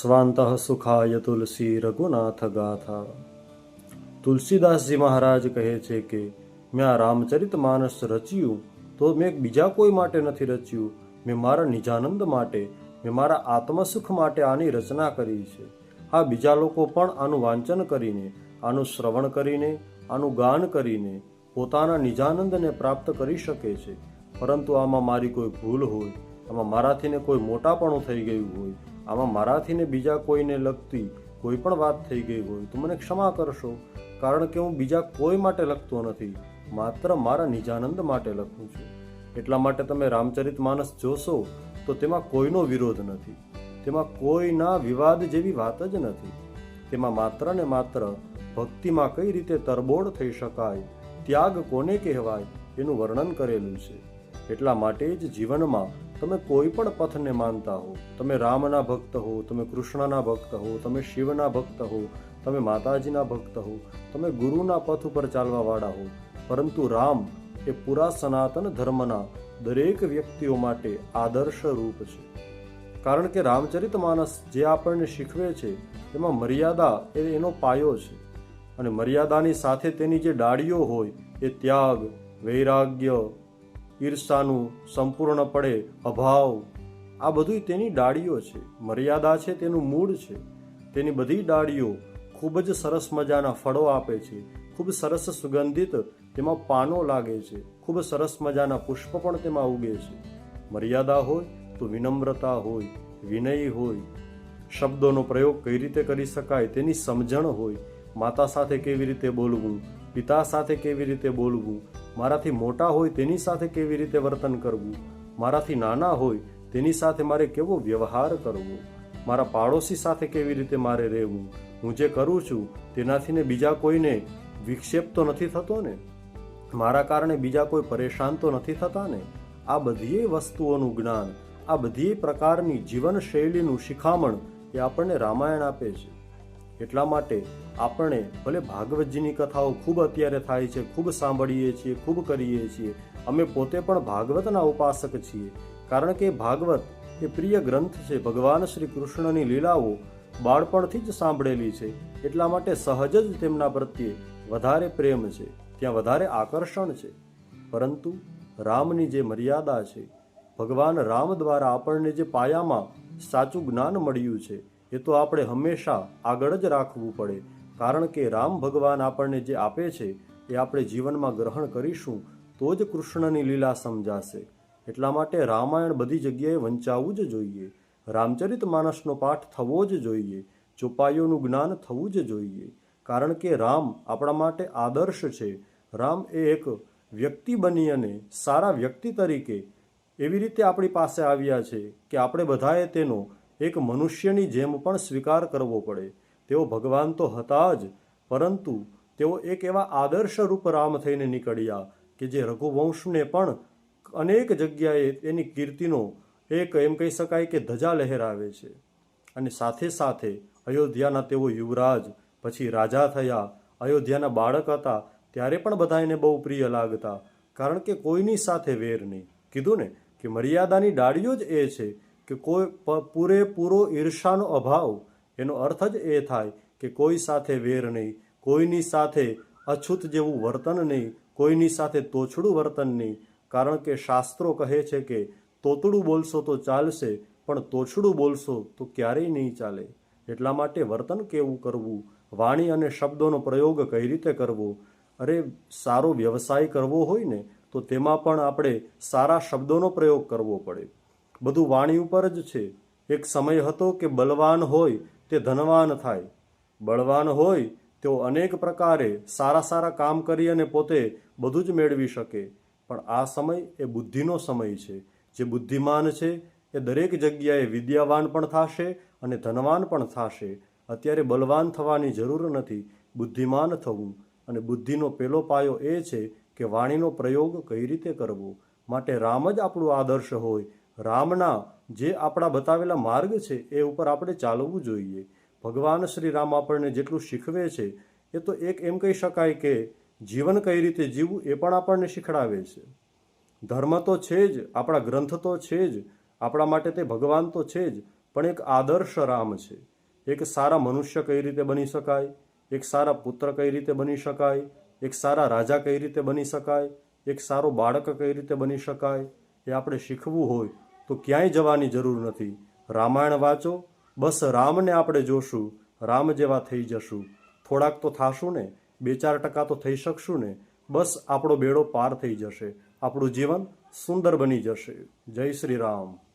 સ્વાંત સુખાય તુલસી રઘુનાથ ગાથા તુલસીદાસજી મહારાજ કહે છે કે, મેં આ રામચરિત માનસ રચ્યું, તો મેં બીજા કોઈ માટે નથી રચ્યું? મેં મારા નિજાનંદ માટે, મેં મારા આત્મસુખ માટે આની રચના કરી છે। હા, બીજા લોકો પણ આનું વાંચન કરીને, આનું શ્રવણ કરીને, આનું ગાન કરીને પોતાના નિજાનંદને પ્રાપ્ત કરી શકે છે। પરંતુ આમાં મારી કોઈ ભૂલ હોય, આમાં મારાથીને કોઈ મોટાપણું થઈ ગયું હોય આમાં મારાથીને બીજા કોઈને લગતી કોઈ પણ વાત થઈ ગઈ હોય તો મને ક્ષમા કરશો. કારણ કે હું બીજા કોઈ માટે લખતો નથી, માત્ર મારા નિજાનંદ માટે લખું છું. એટલા માટે તમે રામચરિત માનસ જોશો તો તેમાં કોઈનો વિરોધ નથી. તેમાં કોઈના વિવાદ જેવી વાત જ નથી. તેમાં માત્ર ને માત્ર ભક્તિમાં કઈ રીતે તરબોળ થઈ શકાય, ત્યાગ કોને કહેવાય, એનું વર્ણન કરેલું છે. એટલા માટે જ જીવનમાં તમે કોઈ પણ પથને માનતા હો, તમે રામના ભક્ત હો, તમે કૃષ્ણના ભક્ત હો, તમે શિવના ભક્ત હો, તમે માતાજીના ભક્ત હો, તમે ગુરુના પથ ઉપર ચાલવાવાળા હો, પરંતુ રામ એ પૂરા સનાતન ધર્મના દરેક વ્યક્તિઓ માટે આદર્શ રૂપ છે. કારણ કે રામચરિત માનસ જે આપણને શીખવે છે, એમાં મર્યાદા એ એનો પાયો છે. અને મર્યાદાની સાથે તેની જે ડાળીઓ હોય, એ ત્યાગ, વૈરાગ્ય ઈર્ષાનું સંપૂર્ણપણે અભાવ. આ બધું તેની ડાળીઓ છે. મર્યાદા છે તેનું મૂળ છે. તેની બધી ડાળીઓ ખૂબ જ સરસ મજાના ફળો આપે છે. ખૂબ સરસ સુગંધિત તેમાં પાનો લાગે છે. ખૂબ સરસ મજાના પુષ્પ પણ તેમાં ઉગે છે. મર્યાદા હોય તો વિનમ્રતા હોય, વિનય હોય. શબ્દોનો પ્રયોગ કઈ રીતે કરી શકાય તેની સમજણ હોય. માતા સાથે કેવી રીતે બોલવું? પિતા સાથે કેવી રીતે બોલવું? મારાથી મોટા હોય તેની સાથે કેવી રીતે વર્તન કરવું? મારાથી નાના હોય તેની સાથે મારે કેવો વ્યવહાર કરવો? મારા પાડોશી સાથે કેવી રીતે મારે રહેવું? હું જે કરું છું તેનાથી ને બીજા કોઈને વિક્ષેપ તો નથી થતો ને? મારા કારણે બીજા કોઈ પરેશાન તો નથી થતા ને? આ બધી વસ્તુઓનું જ્ઞાન, આ બધી પ્રકારની જીવનશૈલીનું શિખામણ એ આપણને રામાયણ આપે છે. એટલા માટે આપણે ભલે ભાગવતજીની કથાઓ ખૂબ અત્યારે થાય છે, ખૂબ સાંભળીએ છીએ, ખૂબ કરીએ છીએ, અમે પોતે પણ ભાગવતના ઉપાસક છીએ. કારણ કે ભાગવત એ પ્રિય ગ્રંથ છે. ભગવાન શ્રી કૃષ્ણની લીલાઓ બાળપણથી જ સાંભળેલી છે. એટલા માટે સહજ જ તેમના પ્રત્યે વધારે પ્રેમ છે. ત્યાં વધારે આકર્ષણ છે. પરંતુ રામની જે મર્યાદા છે, ભગવાન રામ દ્વારા આપણને જે પાયામાં સાચું જ્ઞાન મળ્યું છે એ તો આપણે હંમેશા આગળ જ રાખવું પડે. કારણ કે રામ ભગવાન આપણને જે આપે છે, એ આપણે જીવનમાં ગ્રહણ કરીશું, તો જ કૃષ્ણની લીલા સમજાશે. એટલા માટે રામાયણ બધી જગ્યાએ વંચાવવું જ જોઈએ. રામચરિત માનસનો પાઠ થવો જ જોઈએ. ચોપાઈઓનું જ્ઞાન થવું જ જોઈએ. કારણ કે રામ આપણા માટે આદર્શ છે. રામ એ એક વ્યક્તિ બની અને સારા વ્યક્તિ તરીકે એવી રીતે આપણી પાસે આવ્યા છે કે આપણે બધાએ તેનો એક મનુષ્યની જેમ પણ સ્વીકાર કરવો પડે. તેઓ ભગવાન તો હતા જ, પરંતુ તેઓ એક એવા આદર્શ રૂપ રામ થઈને નીકળ્યા કે જે રઘુવંશને પણ અનેક જગ્યાએ એની કીર્તિનો એક એમ કહી શકાય કે ધજા લહેરાવે છે. અને સાથે સાથે અયોધ્યાના તેઓ યુવરાજ, પછી રાજા થયા. અયોધ્યાના બાળક હતા, ત્યારે પણ બધા એને બહુ પ્રિય લાગતા, કારણ કે કોઈની સાથે વેર નહીં. કીધું ને કે મર્યાદાની ડાળીઓ જ એ છે કે કોઈ પૂરેપૂરો ઈર્ષાનો અભાવ, એનો અર્થ જ એ થાય કે કોઈ સાથે વેર નહીં, કોઈની સાથે અછૂત જેવું વર્તન નહીં, કોઈની સાથે તોછડું વર્તન નહીં. કારણ કે શાસ્ત્રો કહે છે કે, તોતડું બોલશો તો ચાલશે, પણ તોછડું બોલશો તો ક્યારેય નહીં ચાલે. એટલા માટે વર્તન કેવું કરવું? વાણી અને શબ્દોનો પ્રયોગ કઈ રીતે કરવો? અરે, સારો વ્યવસાય કરવો હોય ને, તો તેમાં પણ આપણે સારા શબ્દોનો પ્રયોગ કરવો પડે. બધું વાણી ઉપર જ છે. એક સમય હતો કે બલવાન હોય તે ધનવાન થાય. બળવાન હોય તેઓ અનેક પ્રકારે સારા સારા કામ કરી અને પોતે બધું જ મેળવી શકે. પણ આ સમય એ બુદ્ધિનો સમય છે. જે બુદ્ધિમાન છે એ દરેક જગ્યાએ વિદ્યાવાન પણ થશે અને ધનવાન પણ થશે. અત્યારે બલવાન થવાની જરૂર નથી. બુદ્ધિમાન થવું અને બુદ્ધિનો પેલો પાયો એ છે કે વાણીનો પ્રયોગ કઈ રીતે કરવો? માટે રામ જ આપણું આદર્શ હોય રામના જે આપણા બતાવેલા માર્ગ છે, એ ઉપર આપણે ચાલવું જોઈએ. ભગવાન શ્રી રામ આપણને જેટલું શીખવે છે, એ તો એક એમ કહી શકાય કે જીવન કઈ રીતે જીવવું એ પણ આપણને શીખડાવે છે. ધર્મ તો છે જ, આપણા ગ્રંથ તો છે જ, આપણા માટે તે ભગવાન તો છે જ, પણ એક આદર્શ રામ છે. એક સારા મનુષ્ય કઈ રીતે બની શકાય? એક સારા પુત્ર કઈ રીતે બની શકાય? એક સારા રાજા કઈ રીતે બની શકાય? એક સારો બાળક કઈ રીતે બની શકાય? એ આપણે શીખવું હોય તો ક્યાંય જવાની જરૂર નથી. રામાયણ વાંચો, બસ રામને આપણે જોશું, રામ જેવા થઈ જશું. થોડાક તો થાશું ને, બે ચાર ટકા તો થઈ શકશું ને, બસ આપણો બેડો પાર થઈ જશે. આપણું જીવન સુંદર બની જશે. જય શ્રી રામ.